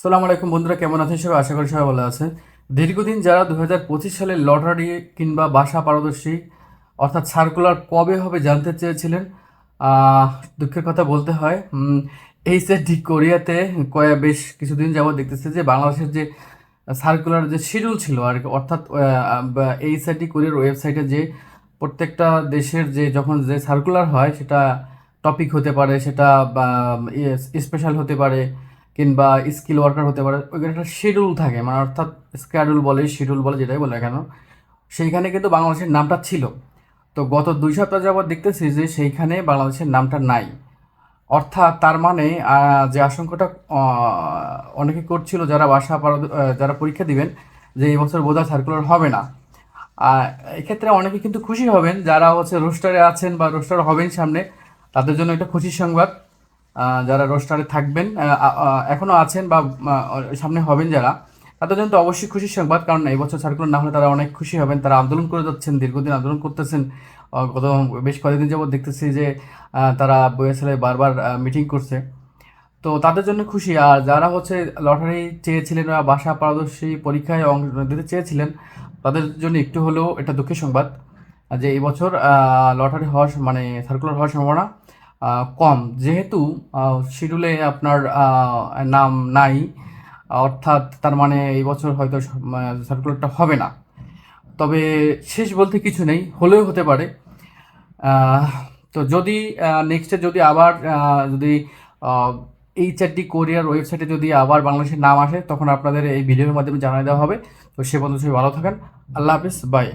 সালাম আলাইকুম বন্ধুরা কেমন আছেন সবাই? আশা করি সবাই ভালো আছেন। দীর্ঘদিন যারা দু হাজার পঁচিশ সালে লটারি কিংবা বাসা পারদর্শী অর্থাৎ সার্কুলার কবে হবে জানতে চেয়েছিলেন? দুঃখের কথা বলতে হয় এই সেটি কোরিয়াতে কয়ে বেশ কিছুদিন যাবত দেখতেছে যে বাংলাদেশের যে সার্কুলার যে শিডিউল ছিল আর কি, অর্থাৎ এই সেটি কোরিয়ার ওয়েবসাইটে যে প্রত্যেকটা দেশের যে যখন যে সার্কুলার হয় সেটা টপিক হতে পারে সেটা স্পেশাল হতে পারে কিংবা স্কিল ওয়ার্কার হতে পারে, ওইখানে একটা শিডিউল থাকে। মানে অর্থাৎ স্ক্যাডুল বলে শিডিউল বলে যেটাই বলে কেন, সেইখানে কিন্তু বাংলাদেশের নামটা ছিল। তো গত দুই সপ্তাহ যাবত দেখতেছি যে সেইখানে বাংলাদেশের নামটা নাই। অর্থাৎ তার মানে যে আশঙ্কাটা অনেকে করছিল যারা বাসা যারা পরীক্ষা দিবেন, যে এই বছর বোধহয় সার্কুলার হবে না। এক্ষেত্রে অনেকে কিন্তু খুশি হবেন, যারা হচ্ছে রোস্টারে আছেন বা রোস্টার হবেন সামনে, তাদের জন্য এটা খুশির সংবাদ। যারা রোস্টারে থাকবেন আহ, আহ, এখনও আছেন বা সামনে হবেন যারা তাদের জন্য তো অবশ্যই খুশির সংবাদ। কারণ এই বছর সার্কুলার না হলে তারা অনেক খুশি হবেন। তারা আন্দোলন করে যাচ্ছেন দীর্ঘদিন আন্দোলন করতেছেন। গত বেশ কয়েকদিন যাবত দেখতেছি যে তারা বইয়েসালে বারবার মিটিং করছে। তো তাদের জন্য খুশি। আর যারা হচ্ছে লটারি চেয়েছিলেন বা বাসা পারদর্শী পরীক্ষায় অংশ দিতে চেয়েছিলেন তাদের জন্য একটু হলেও এটা দুঃখের সংবাদ। যে এই বছর লটারি হওয়ার মানে সার্কুলার হওয়ার সম্ভাবনা কম। যেহেতু শিডিউলে আপনার নাম নাই, অর্থাৎ তার মানে এই বছর হয়তো সার্কুলারটা হবে না। তবে শেষ বলতে কিছু নেই, হলেও হতে পারে। তো যদি নেক্সটে যদি আবার যদি এই চারটি কোরিয়ার ওয়েবসাইটে যদি আবার বাংলাদেশের নাম আসে, তখন আপনাদের এই ভিডিওর মাধ্যমে জানিয়ে দেওয়া হবে। তো সে পর্যন্ত সবাই ভালো থাকেন। আল্লাহ হাফিজ বাই